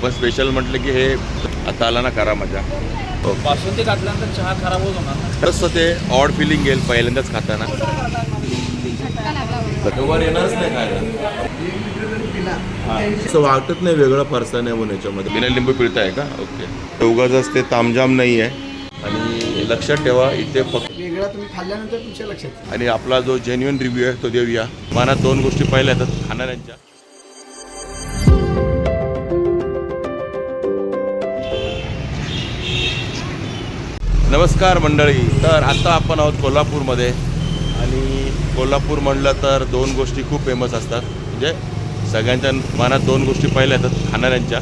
आपण स्पेशल म्हटलं की हे आता आला ना करा मजा. हो. बासुंदी घातल्यानंतर चहा खराब होत होणार ना? तसं ते ऑड फिलिंग येईल पहिल्यांदाच खाताना. वर येणारच नाही खायला. असं वाटत नाही वेगळं फरसाण आहे म्हणून याच्यामध्ये. बिना लिंबू पिळताय का? ओके. उगाच ते तामजाम नाही आहे. आणि लक्षात ठेवा इथे फक्त वेगळा तुम्ही खाल्ल्यानंतर तुमच्या लक्षात. आणि आपला जो जेन्युन रिव्ह्यू आहे तो देऊया. मनात दोन गोष्टी पहिल्या येतात खाणाऱ्यांच्या. नमस्कार मंडळी. तर आता आपण आहोत कोल्हापूरमध्ये. आणि कोल्हापूर म्हणलं तर दोन गोष्टी खूप फेमस असतात. म्हणजे सगळ्यांच्या मनात दोन गोष्टी पहिल्या येतात खाणाऱ्यांच्या.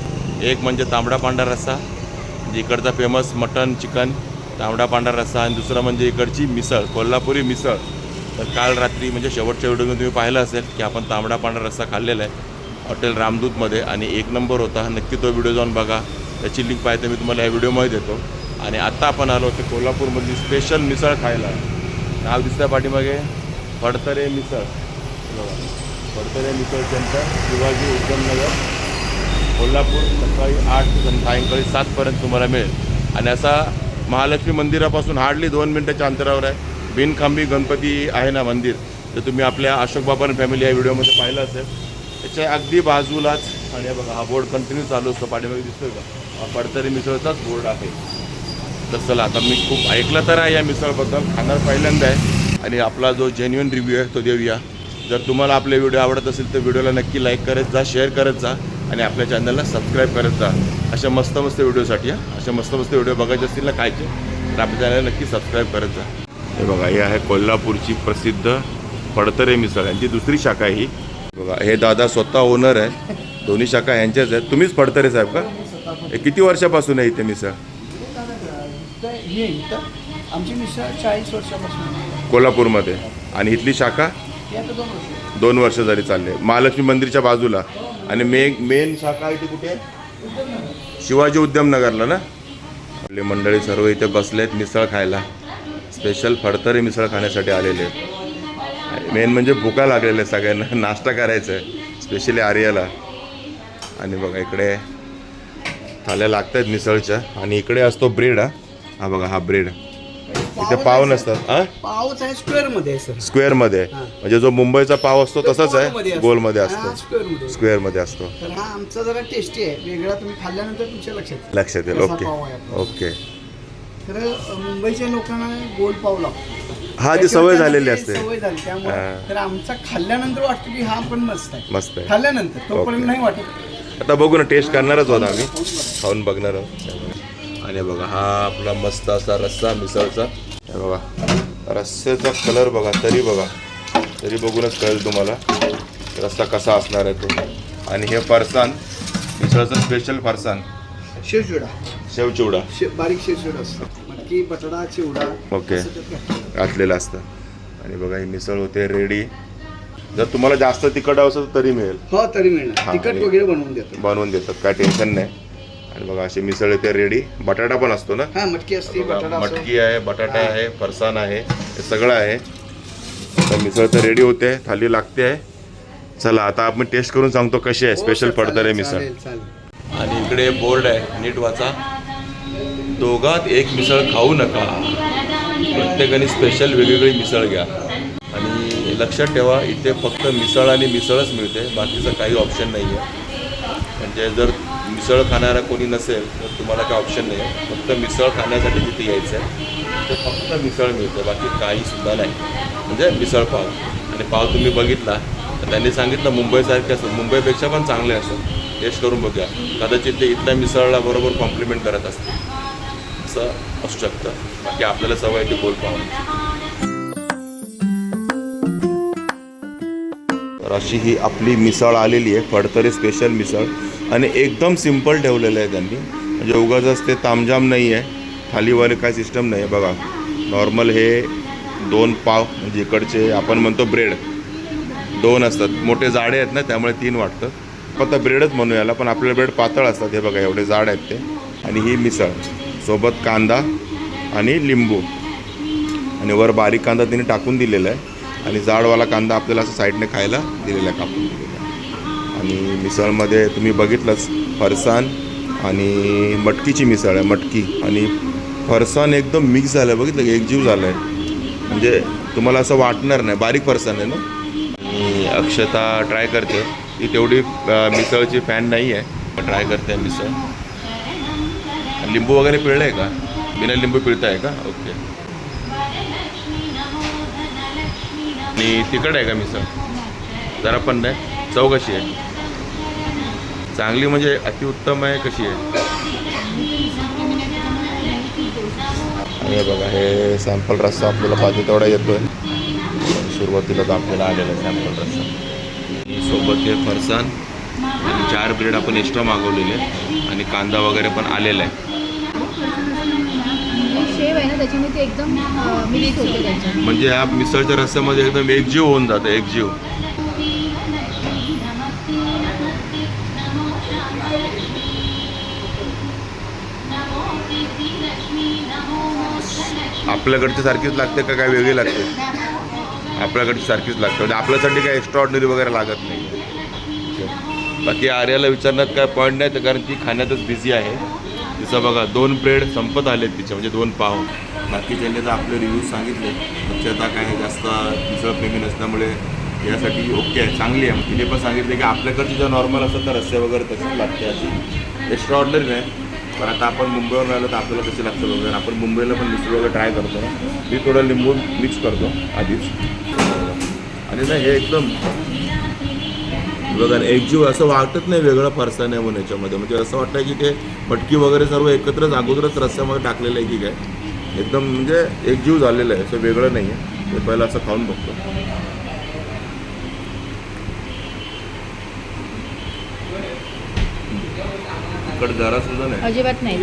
एक म्हणजे तांबडा पांढरा रस्सा म्हणजे इकडचा फेमस मटन चिकन तांबडा पांढरा रस्सा. आणि दुसरं म्हणजे इकडची मिसळ कोल्हापुरी मिसळ. तर काल रात्री म्हणजे शेवटच्या व्हिडिओमध्ये तुम्ही पाहिलं असेल की आपण तांबडा पांढरा रस्सा खाल्लेला आहे हॉटेल रामदूतमध्ये. आणि एक नंबर होता. नक्की तो व्हिडिओ जाऊन बघा. त्याची लिंक पाहिजे मी तुम्हाला या व्हिडिओमध्ये देतो. आणि आत्ता आपण आलो की कोल्हापूरमधली स्पेशल मिसळ खायला. नाव दिसतं पाठीमागे फडतरे मिसळ. बघा फडतरे मिसळ सेंटर शिवाजी उद्यमनगर कोल्हापूर सकाळी आठ ते सायंकाळी सातपर्यंत तुम्हाला मिळेल. आणि असा महालक्ष्मी मंदिरापासून हार्डली दोन मिनटाच्या अंतरावर आहे. बिनखांबी गणपती आहे ना मंदिर. तर तुम्ही आपल्या अशोक बाबान फॅमिली या व्हिडिओमध्ये पाहिलं असेल. त्याच्या अगदी बाजूलाच आणि बघा हा बोर्ड कंटिन्यू चालू असतो. पाठीमागे दिसतोय का? हा पडतरी मिसळचाच बोर्ड आहे. तर चला आता मी खूप ऐकलं तर आहे या मिसळबद्दल खाणार पहिल्यांदा आहे. आणि आपला जो जेन्युन रिव्ह्यू आहे तो देऊया. जर तुम्हाला आपले व्हिडिओ आवडत असेल तर व्हिडिओला नक्की लाईक करत जा शेअर करत जा आणि आपल्या चॅनलला सबस्क्राईब करत जा. अशा मस्त मस्त व्हिडिओसाठी अशा मस्त मस्त व्हिडिओ बघायचे असतील ना खायचे तर आपल्या चॅनलला नक्की सबस्क्राईब करत जा. हे बघा हे आहे कोल्हापूरची प्रसिद्ध पडतरे मिसळ यांची दुसरी शाखा ही. बघा हे दादा स्वतः ओनर आहे. दोन्ही शाखा यांच्याच आहेत. तुम्हीच पडतरे साहेब का? हे किती वर्षापासून आहे इथे मिसळ? हे इथं आमची मिसळ चाळीस वर्षापासून. कोल्हापूरमध्ये. आणि इथली शाखा? आता दोन वर्ष. दोन वर्ष झाली चालले. महालक्ष्मी मंदिरच्या बाजूला. आणि मे मेन शाखा आहे ती कुठे? आहे शिवाजी उद्यमनगरला ना? आपली मंडळी सर्व इथे बसलेत मिसळ खायला. स्पेशल फडतरी मिसळ खाण्यासाठी आलेले आहेत. मेन म्हणजे भुका लागलेल्या आहेत सगळ्यांना. नाश्ता करायचा आहे. स्पेशली आर्याला. आणि बघा इकडे थाल्या लागत आहेत मिसळच्या. आणि इकडे असतो ब्रेड हा. हा बघा हा ब्रेड इथे पाव नसतात हां? पावच आहे स्क्वेअरमध्ये आहे सर स्क्वेअरमध्ये हां. म्हणजे जो मुंबईचा पाव असतो तसाच गोलमध्ये आहे असतो. गोलमध्ये हा, असतो. स्क्वेअरमध्ये. स्क्वेअरमध्ये असतो. तर हा आमचा जरा टेस्टी आहे. वेगळा तुम्ही खाल्ल्यानंतर तुमच्या लक्षात येईल. लक्षात येईल. कसा ओके. पाव आहे आपला. ओके. अ, मुंबईच्या लोकांना गोल पाव लागतो. हा ती सवय झालेली त्यांना असते. सवय झाली त्यामुळे. हां. तर आमचा खाल्ल्यानंतर वाटतं की हा पण मस्त आहे. मस्त आहे. खाल्ल्यानंतर तोपर्यंत ओके. नाही वाटत. आता बघू ना टेस्ट करणारच होता आम्ही. खाऊन बघणार आहोत. आणि बघा हा आपला मस्त असा रस्सा मिसळचा. हे बघा रस्स्याचा कलर बघा तरी बघा. तरी बघूनच कळेल तुम्हाला रस्सा कसा असणार आहे तो. आणि हे फरसाण मिसळचं स्पेशल फरसाण शेवचिवडा शेवचिवडा शे बारीक शेवचिवडा असतो. मटकी बटाटा चिवडा. ओके. घातलेलं असतं. आणि बघा ही मिसळ होते रेडी जर तुम्हाला जास्त तिखट हवं तर मिळेल. हो तरी मिळणार. हां, तिखट वगैरे बनवून देतो. बनवून देतात. काय टेन्शन नाही. आणि बघा अशी मिसळ येते रेडी. बटाटा पण असतो ना? हा मटकी असते बघा, बटाटा असतो. मटकी आहे बटाटा आहे फरसाण आहे हे सगळं आहे. तर मिसळ तर रेडी होते थाली लागते आहे. चला आता आपण टेस्ट करून सांगतो कशी आहे हो, स्पेशल पडतर आहे चालेल, मिसळ. चालेल, चालेल. आणि इकडे बोर्ड आहे नीट वाचा. दोघात एक मिसळ खाऊ नका. प्रत्येकाने स्पेशल वेगवेगळी मिसळ घ्या. आणि लक्षात ठेवा इथे फक्त मिसळ आणि मिसळच मिळते बाकीचं काही ऑप्शन नाही आहे म्हणजे जर मिसळ खाणारा कोणी नसेल तर तुम्हाला काही ऑप्शन नाही. आहे फक्त मिसळ खाण्यासाठी तिथे यायचं आहे तर फक्त मिसळ मिळतं बाकी काहीसुद्धा नाही. म्हणजे मिसळ पाव. आणि पाव तुम्ही बघितला तर त्यांनी सांगितलं मुंबईसारखे असं मुंबईपेक्षा पण चांगले असं. टेस्ट करून बघूया. कदाचित ते इथल्या मिसळला बरोबर कॉम्प्लिमेंट करत असतील. असं असू शकतं. बाकी आपल्याला सवय आहे ती गोल पाव तर अशी ही आपली मिसळ आलेली आहे फडतरी स्पेशल मिसळ. आणि एकदम सिंपल ठेवलेलं आहे त्यांनी. म्हणजे उगाच ते तामजाम नाही आहे. थालीवाले काय सिस्टम नाही आहे बघा. नॉर्मल हे दोन पाव म्हणजे इकडचे आपण म्हणतो ब्रेड दोन असतात. मोठे जाडे आहेत ना त्यामुळे तीन वाटतं. फक्त ब्रेडच म्हणू याला पण आपले ब्रेड पातळ असतात हे बघा एवढे जाड आहेत ते. आणि ही मिसळ. सोबत कांदा आणि लिंबू. आणि वर बारीक कांदा तिने टाकून दिलेला आहे. आणि जाडवाला कांदा आपल्याला असं साईडने खायला दिलेला आहे कापून दिलेला आणि मिसळमध्ये तुम्ही बघितलंच फरसाण आणि मटकीची मिसळ आहे मटकी. आणि फरसाण एकदम मिक्स झालं आहे बघितलं की? एकजीव झालं आहे म्हणजे तुम्हाला असं वाटणार नाही. बारीक फरसाण आहे ना? आणि अक्षता ट्राय करते ती तेवढी मिसळची फॅन नाही आहे. ट्राय करते मिसळ. लिंबू वगैरे पिळलं आहे का? बिना लिंबू पिळताय का? ओके आणि तिखट आहे का मिसळ? जरा पण नाही? चव कशी आहे. चांगली म्हणजे अतिउत्तम आहे कशी आहे? आणि हे बघा हे सॅम्पल रस्सा आपल्याला पाहिजे तेवढा येतोय. सुरुवातीला तर आपल्याला आलेला आहे सॅम्पल रस्सा. सोबत हे फरसाण आणि चार ब्रेड आपण एक्स्ट्रा मागवलेले. आणि कांदा वगैरे पण आलेला आहे. आहे ना त्याच्यामुळे ते एकदम मिक्स होते त्याच्यात म्हणजे या मिसळच्या रस्त्यामध्ये एकदम एकजीव होऊन जातं एकजीव. आपल्याकडची सारखीच लागते का काय वेगळी लागते? आपल्याकडची सारखीच लागते. म्हणजे आपल्यासाठी काय एक्स्ट्रा ऑर्डिनरी वगैरे लागत नाही बाकी आर्याला विचारण्यात काय पॉईंट नाही तर कारण ती खाण्यातच बिझी आहे. तिचं बघा दोन ब्रेड संपत आले तिचे म्हणजे दोन पाव. बाकीच्यांनी तर आपले रिव्ह्यूज सांगितले. स्वच्छता काय जास्त मिसळप्रेमी नसल्यामुळे यासाठी ओके आहे चांगली आहे. तिने पण सांगितले की आपल्याकडची जर नॉर्मल असतात तर रस्ते वगैरे तशीच लागते अशी. एक्स्ट्रा ऑर्डनरी नाही. पण आता आपण मुंबईवर आलो तर आपल्याला कशी लागतं वगैरे आपण मुंबईला पण मिसळ वगैरे ट्राय करतो मी थोडं लिंबू मिक्स करतो आधीच. आणि ना हे एकदम ना, एकजीव असं वाटत नाही वेगळं फरसाण आहे म्हणून याच्यामध्ये. म्हणजे असं वाटतं की ते मटकी वगैरे सर्व एकत्रच अगोदरच रस्त्यामध्ये टाकलेलं आहे की काय? एकदम म्हणजे एकजीव झालेलं आहे असं वेगळं नाही आहे. ते पहिलं असं खाऊन बघतो. तिखट जरा सुद्धा नाही. अजिबात नाही.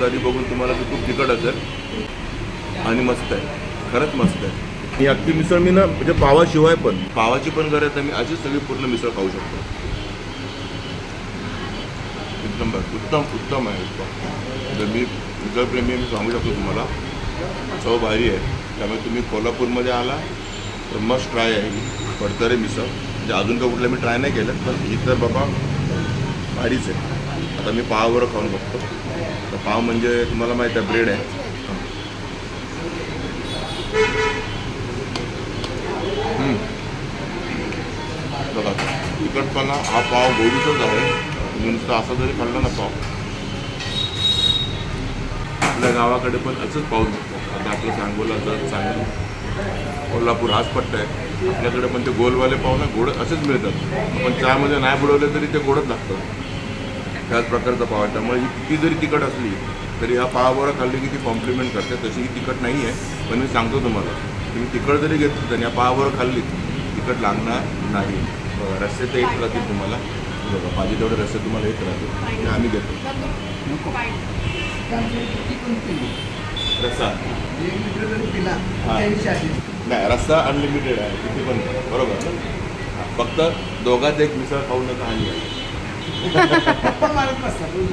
तरी बघून तुम्हाला ते खूप तिखट असेल. आणि मस्त आहे. खरंच मस्त आहे. ही अख्खी मिसळ मी ना म्हणजे पावाशिवाय पण. पावाची पण गरज आहे मी अशीच सगळी पूर्ण मिसळ खाऊ शकतो. एकदम उत्तम उत्तम आहे उत्तम. तर मी मिसळप्रेमी मी सांगू शकतो तुम्हाला. चव भारी आहे. त्यामुळे तुम्ही कोल्हापूरमध्ये आला तर मस्त ट्राय आहे पडतरे मिसळ. म्हणजे अजून का कुठलं मी ट्राय नाही केलं पण ही तर बाबा भारीच आहे. आता मी पावावर खाऊन बघतो. तर पाव म्हणजे तुम्हाला माहीत आहे ब्रेड आहे हम्म. बघा तिखटपणा हा पाव गोडीचाच आहे. तुम्ही नुसतं असा जरी खाल्ला ना पाव. आपल्या गावाकडे पण असंच पाऊस शकतो आता आपलं सांगोला जर सांगली कोल्हापूर हाच पट्टा आहे. आपल्याकडे पण ते गोलवाले पाव ना गोड असेच मिळतात. आपण चहामध्ये नाही बुडवले तरी ते गोडच लागतं. त्याच प्रकारचा पाव आहे. त्यामुळे ही किती जरी तिखट असली तरी ह्या पावाबरोबर खाल्ली की ती कॉम्प्लिमेंट करते. तशी ही तिखट नाही आहे पण मी सांगतो तुम्हाला. तुम्ही तिखट जरी घेतली तर या पावाबरोबर खाल्ली तिखट लागणार नाही. बघा रस्ते तर येत राहतील तुम्हाला. बघा पाहिजे तेवढे रस्ते तुम्हाला येत राहतील. आम्ही चार्जेस नाही रस्सा अनलिमिटेड आहे किती पण. बरोबर फक्त दोघात एक मिसळ खाऊ नका आणि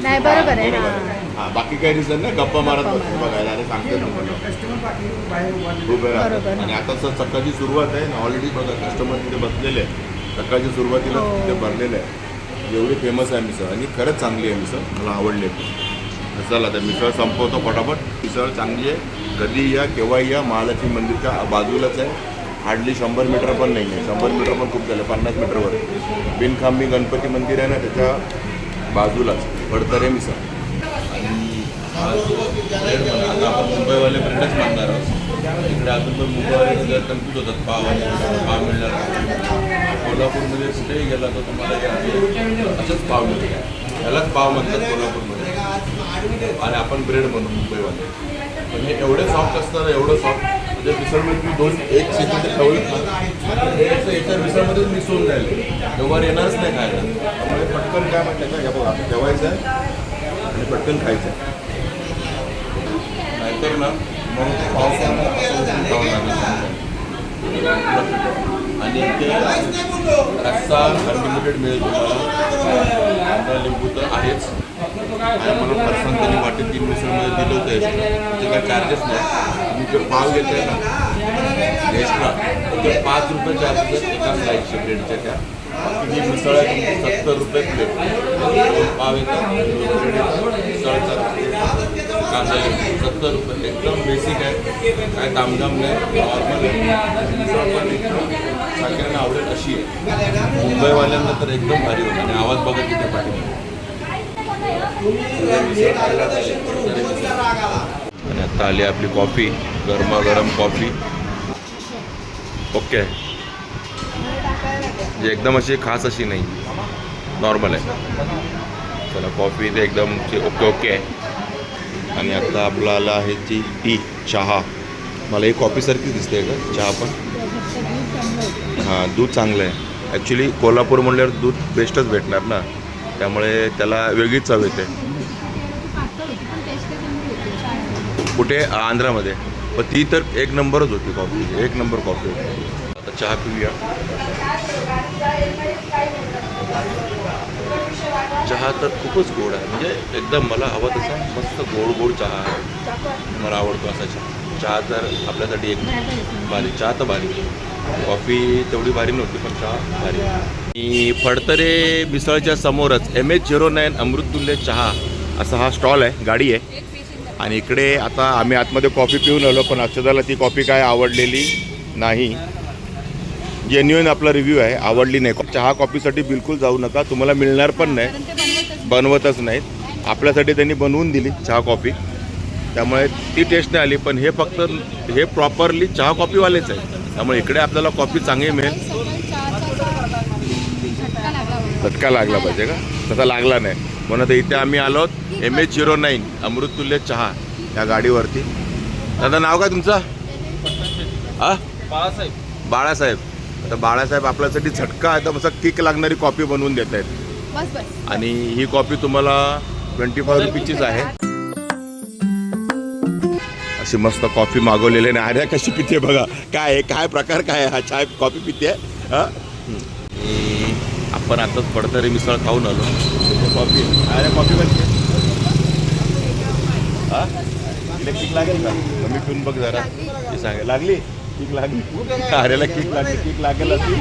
नाही बरोबर आहे. हा. हा. बाकी काही रिझन नाही गप्पा मारत बसतो. बघायला आणि सांगते तुम्हाला. आणि आता सर सकाळची सुरुवात आहे ना ऑलरेडी बघा कस्टमर तिथे बसलेले आहे सकाळची सुरुवातीला हो. तिथे भरलेलं आहे. एवढी फेमस आहे मिसळ आणि खरंच चांगली आहे मिसळ. मला आवडली आहे. चला तर मिसळ संपवतो फटाफट मिसळ चांगली आहे. कधी या केव्हा या महालक्ष्मी मंदिरच्या बाजूलाच आहे. हार्डली शंभर मीटर पण नाही आहे. शंभर मीटर पण खूप झालं. पन्नास मीटरवर. बिनखांबी गणपती मंदिर आहे ना त्याच्या बाजूलाच. फडतरे मिसळ. आणि आज आता आपण मुंबईवाले मागणार आहोत. इकडे अजून पण मुंबईवाले होतात. पाव पाव मिळणार. कोल्हापूरमध्ये कुठेही गेला तर तुम्हाला हे असंच पाव मिळते. यालाच पाव म्हणतात कोल्हापूरमध्ये. आणि आपण ब्रेड म्हणू मुंबईवाले. पण हे एवढे सॉफ्ट असतात एवढं सॉफ्ट म्हणजे मिसळमध्ये तुम्ही दोन एक सेकंद ठेवलं ना हे असं याच्या मिसळमध्येच मिसळून जाईल. व्यवहार येणारच नाही खायला. त्यामुळे पटकन काय म्हणतात का या बघा ठेवायचं आहे आणि पटकन खायचं आहे. नाहीतर ना मग पावसानं असं उचलून खावं लागेल. आणि ते रस्सा अनलिमिटेड मिळेल तुम्हाला लिंबू तर आहेच. आणि मला पर्सन त्यांनी वाटेल तीन मिसळमध्ये दिलं होतं त्याचे काही चार्जेस नाही. तुम्ही ते पाव घेत आहे ना. एक्स्ट्रा ते पाच रुपये चार्जेस एका स्लाईडच्या ब्रेडच्या त्या. ही मिसळ आहे सत्तर रुपये प्लेट पाव येतात. मिसळचा कांदा सत्तर रुपये. एकदम बेसिक आहे. काय तामझाम नाही. नॉर्मल आहे. सगळ्यांना आवडेल अशी आहे. मुंबईवाल्यांना तर एकदम भारी होतं. आणि आवाज बघा तिथे पाठीमध्ये आणि आता आली आपली कॉफी गरमागरम कॉफी ओके जे एकदम अशी खास अशी नाही. नॉर्मल आहे. चला कॉफी ते एकदम ओके ओके आहे. आणि आता आपला आला आहे ती टी चहा. मला ही कॉफीसारखीच दिसते का? चहा पण? हां दूध चांगलं आहे. ॲक्च्युली कोल्हापूर म्हणल्यावर दूध बेस्टच भेटणार ना? त्यामुळे त्याला वेगळीच चव येते. कुठे? आंध्रामध्ये. पण ती तर एक नंबरच होती कॉफी एक नंबर कॉफी होती. आता चहा पिऊया. चहा तर खूपच गोड आहे. म्हणजे एकदम मला हवा तसा मस्त गोड गोड चहा आहे. मला आवडतो असा चहा. चहा तर आपल्यासाठी एक भारी चहा तर भारी. कॉफी तेवढी भारी नव्हती पण चहा भारी. आणि फडतरे मिसळच्या समोरच M H zero nine Amruttulya चहा असा हा स्टॉल आहे गाडी आहे. आणि इकडे आता आम्ही आतमध्ये कॉफी पिऊन आलो पण अक्षदाला ती कॉफी काय आवडलेली नाही. जेन्युइन आपला रिव्ह्यू आहे आवडली नाही. चहा कॉफीसाठी बिलकुल जाऊ नका तुम्हाला मिळणार पण नाही. बनवतच नाहीत. आपल्यासाठी त्यांनी बनवून दिली चहा कॉफी. त्यामुळे ती टेस्ट नाही आली पण हे फक्त हे प्रॉपरली चहा कॉफीवालेच आहे त्यामुळे इकडे आपल्याला कॉफी चांगली मिळेल. झटका लागला पाहिजे का? तसा लागला नाही. म्हणून आता इथे आम्ही आलो M H zero nine Amruttulya चहा या गाडीवरती. दादा नाव काय तुमचं? आ? बाळासाहेब. बाळासाहेब. आता बाळासाहेब आपल्यासाठी झटका एकदम असा किक लागणारी कॉफी बनवून देत आहेत. आणि ही कॉफी तुम्हाला ट्वेंटी फाय रुपीचीच आहे. अशी मस्त कॉफी मागवलेली आहे. आर्या कशी पिते बघा. काय आहे काय प्रकार काय आहे? हा चाय कॉफी पिते हा? आपण आताच पडतरी मिसळ खाऊन आलो. कॉफी आर्या कॉफी आहे? हा? तिला किक लागेल का? कमी पिऊन बघ जरा. ती सांगेल लागली? किक लागली. कार्याला किक लागली किक लागेल अशी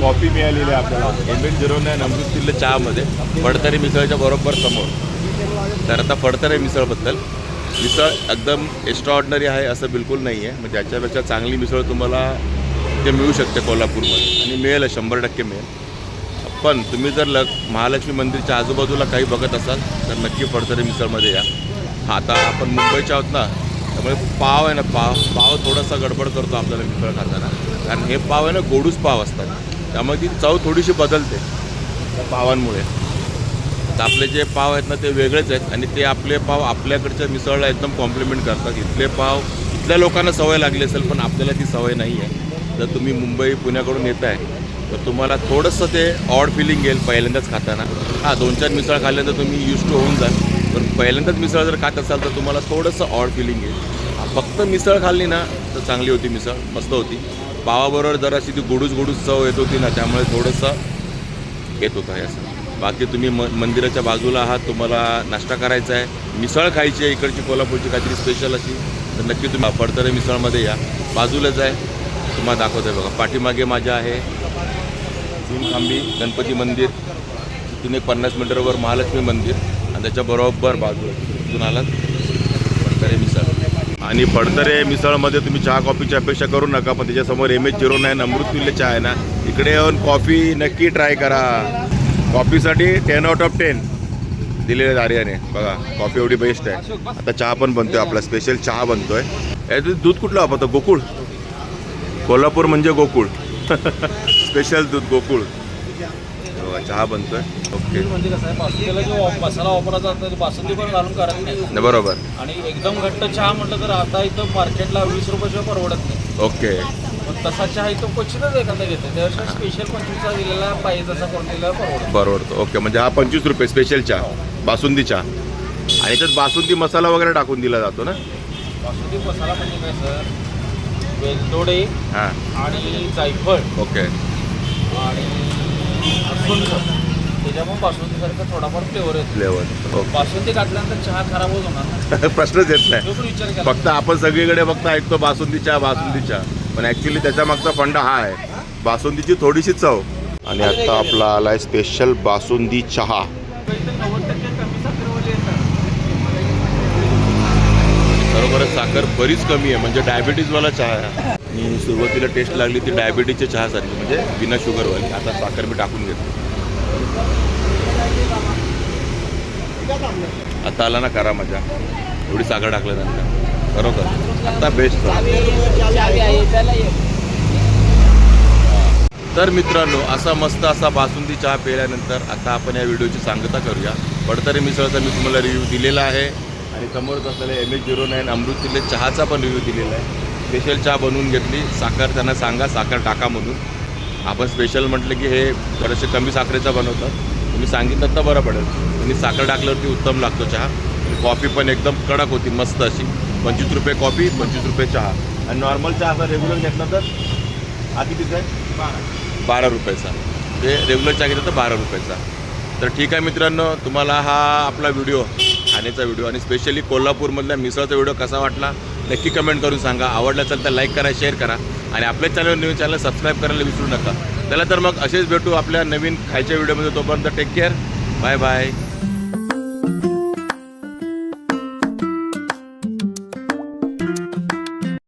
कॉफी मिळालेली आहे आपल्याला. एम एन झिरो नाईन किल्ले चहामध्ये. फडतरी मिसळच्या बरोबर समोर. तर आता फडतरे मिसळबद्दल. मिसळ एकदम एक्स्ट्रा आहे असं बिलकुल नाही आहे म्हणजे याच्यापेक्षा चांगली मिसळ तुम्हाला ते मिळू शकते कोल्हापूरमध्ये. आणि मिळेल शंभर टक्के मिळेल. पण तुम्ही जर ल महालक्ष्मी मंदिरच्या आजूबाजूला काही बघत असाल तर नक्की फडतरे मिसळमध्ये या. आता आपण मुंबईच्या आहोत ना. त्यामुळे पाव आहे ना पाव पाव थोडासा गडबड करतो आपल्याला मिसळ खाताना. कारण हे पाव आहे ना गोडूस पाव असतात. त्यामुळे ती चव थोडीशी बदलते. त्या पावांमुळे. तर आपले जे पाव आहेत ना ते वेगळेच आहेत. आणि ते आपले पाव आपल्याकडच्या मिसळला एकदम कॉम्प्लिमेंट करतात. इथले पाव इथल्या लोकांना सवय लागली असेल पण आपल्याला ती सवय नाही आहे. जर तुम्ही मुंबई पुण्याकडून येत आहे तर तुम्हाला थोडंसं ते ऑड फिलिंग येईल पहिल्यांदाच खाताना. हां दोन चार मिसळ खाल्ल्यानंतर तुम्ही यूज टू होऊन जाल. पण पहिल्यांदाच मिसळ जर खात असाल तर तुम्हाला थोडंसं ऑड फिलिंग येईल. फक्त मिसळ खाल्ली ना तर चांगली होती मिसळ मस्त होती. पावाबरोबर जराशी ती गोडूस गोडूस चव येत होती ना त्यामुळे थोडंसं येत होतं हे असं. बाकी तुम्ही म मंदिराच्या बाजूला आहात तुम्हाला नाश्ता करायचा आहे मिसळ खायची आहे इकडची कोल्हापूरची काहीतरी स्पेशल अशी तर नक्की तुम्ही पडतरे मिसळमध्ये या. बाजूलाच आहे तुम्हाला दाखवत आहे बघा. पाठीमागे माझ्या आहे तीन खांबी गणपती मंदिर तिथून एक पन्नास मीटरवर महालक्ष्मी मंदिर. त्याच्या बरोबर बाजूला आलात मिसळ. आणि पडतरे मिसळमध्ये तुम्ही चहा कॉफीची अपेक्षा करू नका पण त्याच्यासमोर M H zero nine Amruttulya चहा आहे ना इकडे येऊन कॉफी नक्की ट्राय करा. कॉफीसाठी टेन आउट ऑफ टेन दिलेले आर्याने. बघा कॉफी एवढी बेस्ट आहे. आता चहा पण बनतोय आपला स्पेशल चहा बनतोय. याचं दूध कुठलं वापरतो गोकुळ? कोल्हापूर म्हणजे गोकुळ. स्पेशल दूध गोकुळ. चहा बनतोय. ओके म्हणजे कसं आहे बासुंदीला जो मसाला वापरला जातो तो बासुंदी पण घालून करत नाही. बरोबर. आणि एकदम घट्ट चहा म्हटलं तर आता इथं मार्केटला वीस रुपयाशिवाय परवडत नाही. ओके तसा चहा इथं क्वचितच एखादा घेते त्यापेक्षा स्पेशल पंचवीसचा दिलेला पाहिजे तसा क्वांटिटीला परवडत. परवडतो. ओके म्हणजे हा पंचवीस रुपये स्पेशल चहा बासुंदी चहा. आणि त्यात बासुंदी मसाला वगैरे टाकून दिला जातो ना? बासुंदी मसाला म्हणजे काय सर? वेलदोडे हां. आणि जायफळ. ओके आणि सुंठ त्याच्यामुळे थोडाफार फ्लेवर येतो. फ्लेवर बासुंदी घातल्यानंतर चहा खराब होत होणार ना. प्रश्नच येत नाही. तो पण विचार केला. फक्त आपण सगळीकडे फक्त ऐकतो बासुंदी चहा बासुंदी चहा. पण ऍक्च्युली त्याच्या मागचा फंडा हा आहे. बासुंदीची थोडीशी चव. आणि आता आपला आलाय स्पेशल बासुंदी चहा. इथं नव्वद टक्के कमी साखरवाले येतात खरोखरच साखर बरीच कमी आहे. म्हणजे डायबिटीजवाला चहा आहे आणि सुरुवातीला टेस्ट लागली ती डायबिटीजच्या चहासारखी. म्हणजे बिना शुगरवाली आता साखर मी टाकून घेतो. आता आला ना करा मजा. एवढी साखर टाकल्यानंतर खरोखर आता बेस्ट तर मित्रांनो असा मस्त असा बासुंदी चहा पिल्यानंतर आता आपण या व्हिडिओची सांगता करूया. पडतरी मिसळचा मी तुम्हाला रिव्ह्यू दिलेला आहे. आणि समोरच असलेल्या एम एच झिरो नाईन अमृतले चहाचा पण रिव्ह्यू दिलेला आहे. स्पेशल चहा बनवून घेतली. साखर त्यांना सांगा साखर टाका म्हणून. आपण स्पेशल म्हटलं की हे थोडेसे कमी साखरेचं बनवतात. तुम्ही सांगितलं तर बरं पडेल. आणि साखर टाकल्यावरती उत्तम लागतो चहा. कॉफी पण एकदम कडक होती मस्त अशी. पंचवीस रुपये कॉफी पंचवीस रुपये चहा. आणि नॉर्मल चहा जर रेग्युलर घेतला तर? आधी किती आहे बारा रुपयाचा. म्हणजे ते रेग्युलर चहा घेतलं तर बारा रुपयाचा. तर ठीक आहे मित्रांनो तुम्हाला हा आपला व्हिडिओ खाण्याचा व्हिडिओ आणि स्पेशली कोल्हापूरमधल्या मिसळचा व्हिडिओ कसा वाटला नक्की कमेंट करून सांगा. आवडला असेल तर लाईक करा शेअर करा. आणि आपल्या चॅनल नवीन चॅनल सबस्क्राईब करायला विसरू नका. त्याला तर मग असेच भेटू आपल्या नवीन खायच्या व्हिडिओमध्ये तोपर्यंत टेक केअर बाय बाय